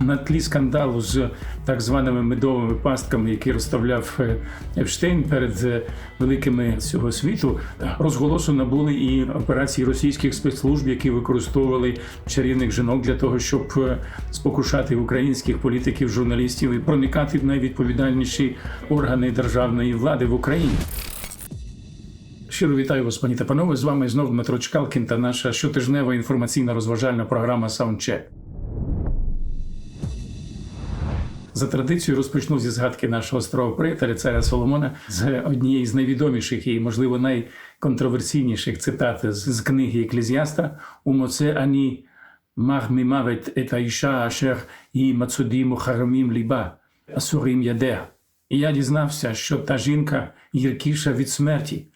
на тлі скандалу з так званими медовими пастками, які розставляв е, Епштейн перед е, великими цього світу, розголосу набули і операції російських спецслужб, які використовували чарівних жінок для того, щоб е, спокушати українських політиків, журналістів і проникати в найвідповідальніші органи державної влади в Україні. Щиро вітаю вас, пані та панове. З вами знову Дмитро Чкалкін та наша щотижнева інформаційна розважальна програма Саундчек. За традицією розпочну зі згадки нашого старого приятеля царя Соломона з однієї з найвідоміших і, можливо, найконтроверсійніших цитат з, книги Еклезіаста «Умоце ані мах мімавет ет аїша ашер і мацудіму харамім ліба асурим ядеа». І я дізнався, що та жінка гіркіша від смерті,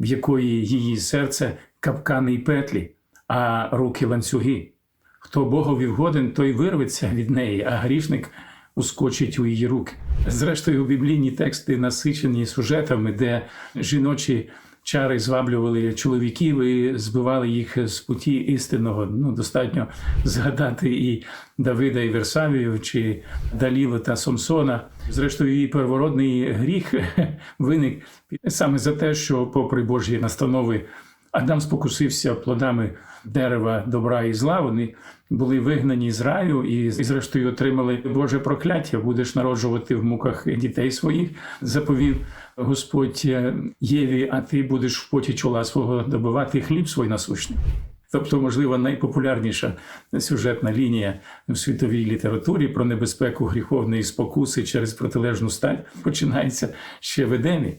в якої її серце капкани й петлі, а руки ланцюги. Хто Богові вгоден, той вирветься від неї, а грішник ускочить у її руки. Зрештою, біблійні тексти насичені сюжетами, де жіночі чари зваблювали чоловіків і збивали їх з путі істинного. Ну, достатньо згадати і Давида і Версавію, чи Даліла та Сомсона. Зрештою, її первородний гріх виник саме за те, що, попри Божі настанови, Адам спокусився плодами дерева добра і зла. Вони були вигнані з раю і, зрештою, отримали Боже прокляття. Будеш народжувати в муках дітей своїх. Заповів Господь Єві, а ти будеш в поті чола свого добивати хліб свій насущний. Тобто, можливо, найпопулярніша сюжетна лінія в світовій літературі про небезпеку гріховної спокуси через протилежну стать починається ще в Едемі.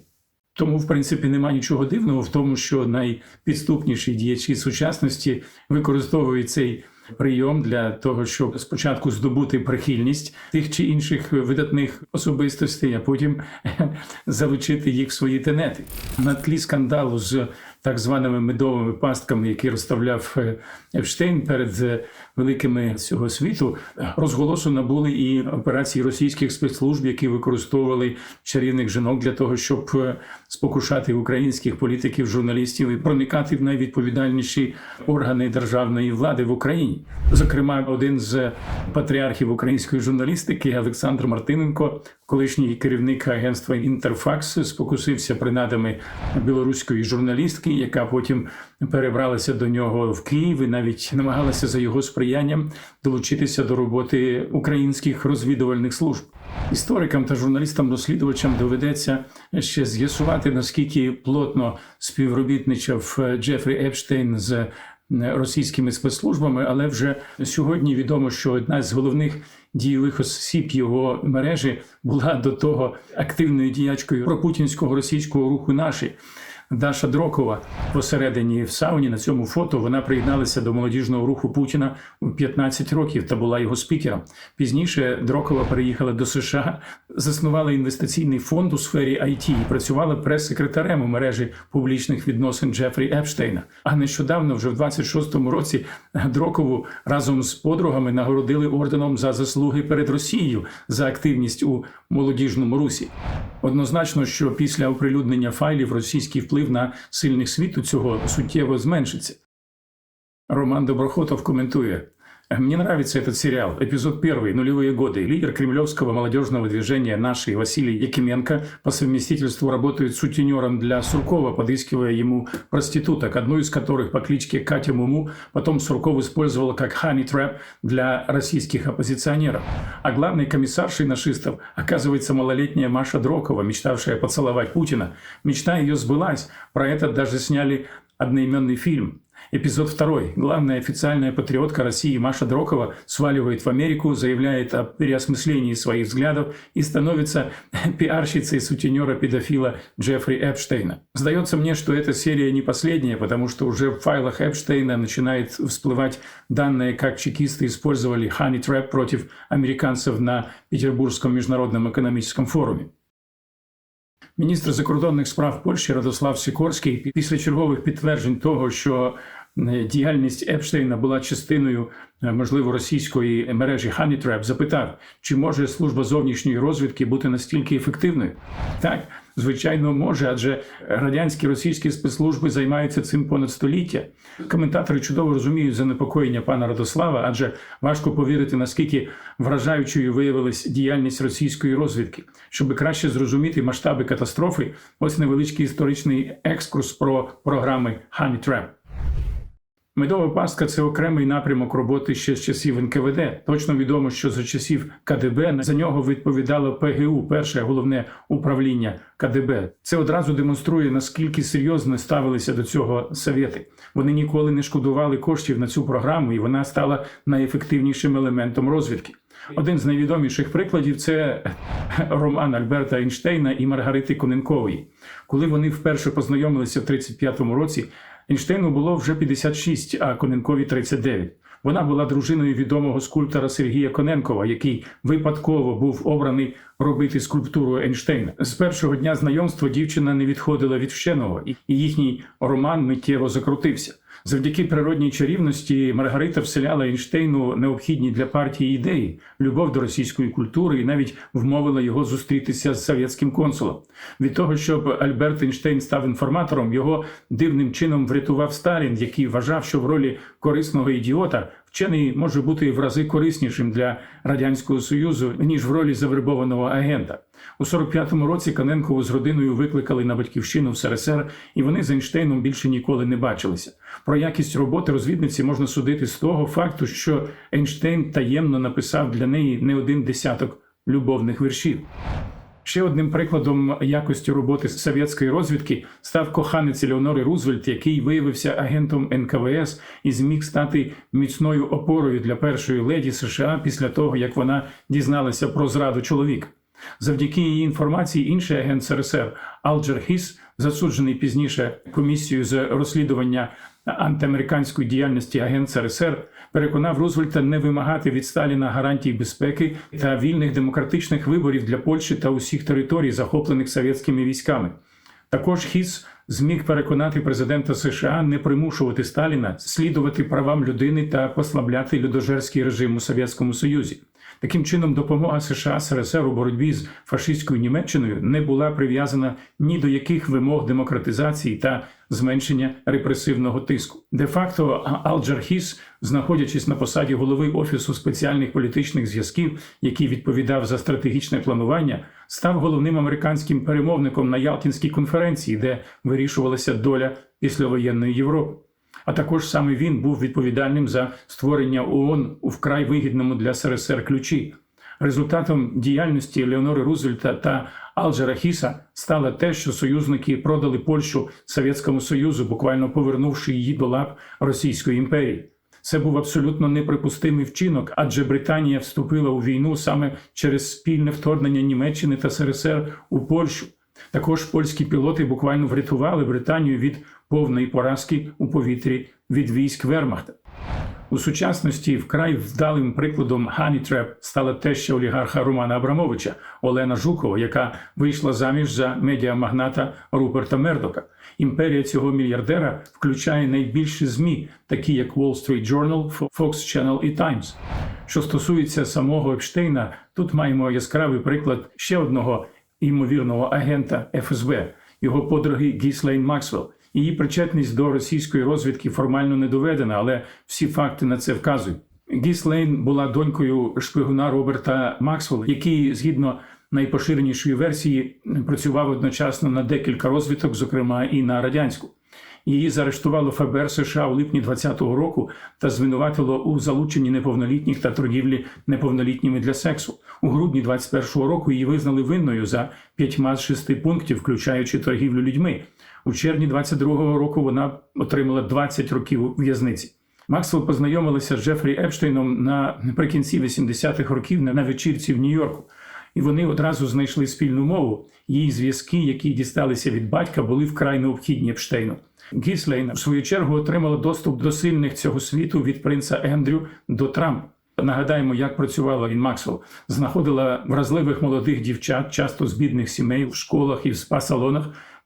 Тому, в принципі, нема нічого дивного в тому, що найпідступніші діячі сучасності використовують цей прийом для того, щоб спочатку здобути прихильність тих чи інших видатних особистостей, а потім залучити їх в свої тенети. На тлі скандалу з так званими медовими пастками, які розставляв Епштейн перед великими цього світу, розголосу набули і операції російських спецслужб, які використовували чарівних жінок для того, щоб спокушати українських політиків, журналістів і проникати в найвідповідальніші органи державної влади в Україні. Зокрема, один з патріархів української журналістики Олександр Мартиненко, колишній керівник агентства Інтерфакс, спокусився принадами білоруської журналістки, яка потім перебралася до нього в Київ і навіть намагалася за його сприянням долучитися до роботи українських розвідувальних служб. Історикам та журналістам-розслідувачам доведеться ще з'ясувати наскільки плотно співробітничав Джефрі Епштейн з російськими спецслужбами, але вже сьогодні відомо, що одна з головних дієвих осіб його мережі була до того активною діячкою пропутінського російського руху наші. Даша Дрокова посередині в сауні на цьому фото вона приєдналася до молодіжного руху Путіна у 15 років та була його спікером. Пізніше Дрокова переїхала до США, заснувала інвестиційний фонд у сфері IT і працювала прес-секретарем у мережі публічних відносин Джефрі Епштейна. А нещодавно, вже в 26-му році, Дрокову разом з подругами нагородили орденом за заслуги перед Росією за активність у молодіжному русі. Однозначно, що після оприлюднення файлів російський вплив на сильних світу цього суттєво зменшиться. Роман Доброхотов комментует. Мне нравится этот сериал. Эпизод первый, нулевые годы. Лидер кремлевского молодежного движения «Наши» Василий Якименко по совместительству работает сутенером для Суркова, подыскивая ему проституток, одну из которых по кличке Катя Муму потом Сурков использовал как trap для российских оппозиционеров. А главной комиссаршей нашистов оказывается малолетняя Маша Дрокова, мечтавшая поцеловать Путина. Мечта ее сбылась. Про это даже сняли одноименный фильм. Эпизод второй. Главная официальная патриотка России Маша Дрокова сваливает в Америку, заявляет о переосмыслении своих взглядов и становится пиарщицей сутенера-педофила Джеффри Эпштейна. Сдается мне, что эта серия не последняя, потому что уже в файлах Эпштейна начинает всплывать данные, как чекисты использовали Honey Trap против американцев на Петербургском международном экономическом форуме. Міністр закордонних справ Польщі Радослав Сікорський після чергових підтверджень того, що е, діяльність Епштейна була частиною е, можливо російської мережі Trap, запитав, чи може служба зовнішньої розвідки бути настільки ефективною. Так, Звичайно, може, адже радянські російські спецслужби займаються цим понад століття. Коментатори чудово розуміють занепокоєння пана Радослава, адже важко повірити, наскільки вражаючою виявилась діяльність російської розвідки. Щоб краще зрозуміти масштаби катастрофи, ось невеличкий історичний екскурс про програми Honey Trap. Медова пастка це окремий напрямок роботи ще з часів НКВД. Точно відомо, що за часів КДБ за нього відповідало ПГУ, перше головне управління КДБ. Це одразу демонструє наскільки серйозно ставилися до цього совєти. Вони ніколи не шкодували коштів на цю програму, і вона стала найефективнішим елементом розвідки. Один з найвідоміших прикладів це роман Альберта Ейнштейна і Маргарити Коненкової. Коли вони вперше познайомилися в 35-му році, Ейнштейну було вже 56, а Коненкові 39. Вона була дружиною відомого скульптора Сергія Коненкова, який випадково був обраний робити скульптуру Ейнштейна. З першого дня знайомства дівчина не відходила від вченого, і їхній роман миттєво закрутився. Завдяки природній чарівності Маргарита вселяла Ейнштейну необхідні для партії ідеї, любов до російської культури і навіть вмовила його зустрітися з совєтським консулом. Від того, щоб Альберт Ейнштейн став інформатором, його дивним чином врятував Сталін, який вважав, що в ролі корисного ідіота вчений може бути в рази кориснішим для радянського союзу ніж в ролі завербованого агента. У 45-му році Каненкову з родиною викликали на батьківщину в СРСР, і вони з Ейнштейном більше ніколи не бачилися. Про якість роботи розвідниці можна судити з того факту, що Ейнштейн таємно написав для неї не один десяток любовних віршів. Ще одним прикладом якості роботи совєтської розвідки став коханець Елеонори Рузвельт, який виявився агентом НКВС і зміг стати міцною опорою для першої леді США після того, як вона дізналася про зраду чоловіка. Завдяки її інформації, інший агент СРСР Алджер Хіс, засуджений пізніше комісією з розслідування антиамериканської діяльності агент СРСР, переконав Рузвельта не вимагати від Сталіна гарантій безпеки та вільних демократичних виборів для Польщі та усіх територій, захоплених совєтськими військами. Також Хіс зміг переконати президента США не примушувати Сталіна слідувати правам людини та послабляти людожерський режим у Совєтському Союзі. Таким чином, допомога США СРСР у боротьбі з фашистською Німеччиною не була прив'язана ні до яких вимог демократизації та зменшення репресивного тиску. Де-факто Алджар Хіс, знаходячись на посаді голови офісу спеціальних політичних зв'язків, який відповідав за стратегічне планування, став головним американським перемовником на Ялтинській конференції, де вирішувалася доля післявоєнної Європи. А також саме він був відповідальним за створення ООН у вкрай вигідному для СРСР ключі. Результатом діяльності Леонори Рузвельта та Алджера Хіса стало те, що союзники продали Польщу Совєтському Союзу, буквально повернувши її до лап Російської імперії. Це був абсолютно неприпустимий вчинок, адже Британія вступила у війну саме через спільне вторгнення Німеччини та СРСР у Польщу. Також польські пілоти буквально врятували Британію від повної поразки у повітрі від військ Вермахта. У сучасності вкрай вдалим прикладом Honey стала теща олігарха Романа Абрамовича Олена Жукова, яка вийшла заміж за медіамагната Руперта Мердока. Імперія цього мільярдера включає найбільші змі, такі як Wall Street Journal, Fox Channel і Times. Що стосується самого Епштейна, тут маємо яскравий приклад ще одного ймовірного агента ФСБ, його подруги Гіслейн Максвелл. Її причетність до російської розвідки формально не доведена, але всі факти на це вказують. Гіслейн була донькою шпигуна Роберта Максвелла, який, згідно найпоширенішої версії, працював одночасно на декілька розвиток, зокрема і на радянську. Її заарештувало ФБР США у липні 2020 року та звинуватило у залученні неповнолітніх та торгівлі неповнолітніми для сексу. У грудні 2021 року її визнали винною за п'ятьма з шести пунктів, включаючи торгівлю людьми. У червні 22-го року вона отримала 20 років в'язниці. Максвелл познайомилася з Джефрі Епштейном наприкінці 80-х років на вечірці в Нью-Йорку. І вони одразу знайшли спільну мову. Її зв'язки, які дісталися від батька, були вкрай необхідні Епштейну. Гіслейн, в свою чергу, отримала доступ до сильних цього світу від принца Ендрю до Трампа. Нагадаємо, як працювала він Максвелл. Знаходила вразливих молодих дівчат, часто з бідних сімей в школах і в спа-салонах,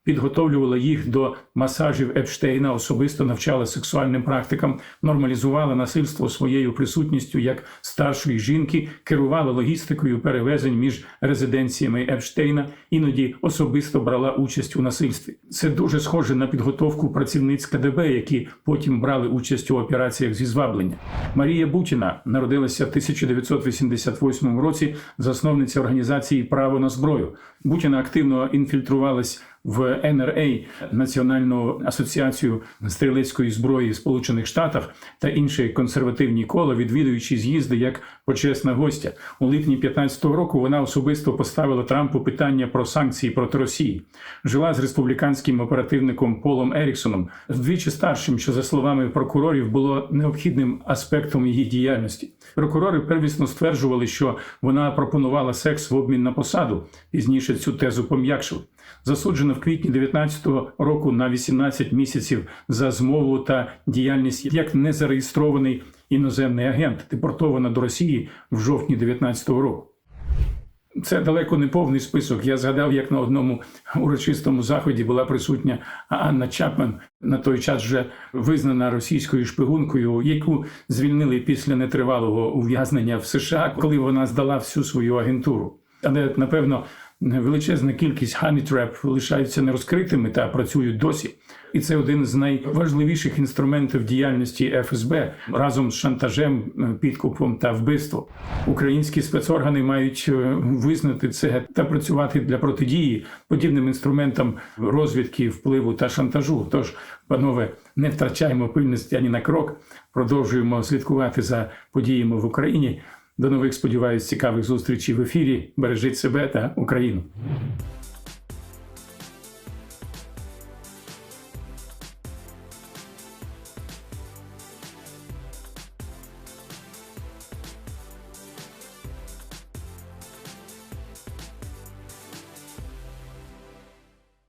підготовлювала їх до масажів Епштейна, особисто навчала сексуальним практикам, нормалізувала насильство своєю присутністю як старшої жінки, керувала логістикою перевезень між резиденціями Епштейна, іноді особисто брала участь у насильстві. Це дуже схоже на підготовку працівниць КДБ, які потім брали участь у операціях зі зваблення. Марія Бутіна народилася в 1988 році, засновниця організації Право на зброю. Бутіна активно інфільтрувалась в НРА Національну асоціацію стрілецької зброї Сполучених Штатах та інші консервативні кола, відвідуючи з'їзди як почесна гостя. У липні 2015 року вона особисто поставила Трампу питання про санкції проти Росії. Жила з республіканським оперативником Полом Еріксоном, вдвічі старшим, що за словами прокурорів було необхідним аспектом її діяльності. Прокурори первісно стверджували, що вона пропонувала секс в обмін на посаду. Пізніше цю тезу пом'якшили. Засуджена в квітні 19-го року на 18 місяців за змову та діяльність як незареєстрований іноземний агент, депортована до Росії в жовтні 19-го року. Це далеко не повний список. Я згадав, як на одному урочистому заході була присутня Анна Чапман, на той час вже визнана російською шпигункою, яку звільнили після нетривалого ув'язнення в США, коли вона здала всю свою агентуру. Але напевно величезна кількість ханітреп лишаються нерозкритими та працюють досі. І це один з найважливіших інструментів діяльності ФСБ разом з шантажем, підкупом та вбивством. Українські спецоргани мають е, визнати це та працювати для протидії подібним інструментам розвідки, впливу та шантажу. Тож, панове, не втрачаємо пильності ані на крок, продовжуємо слідкувати за подіями в Україні. До нових сподіваюсь, цікавих зустрічей в ефірі. Бережіть себе та Україну.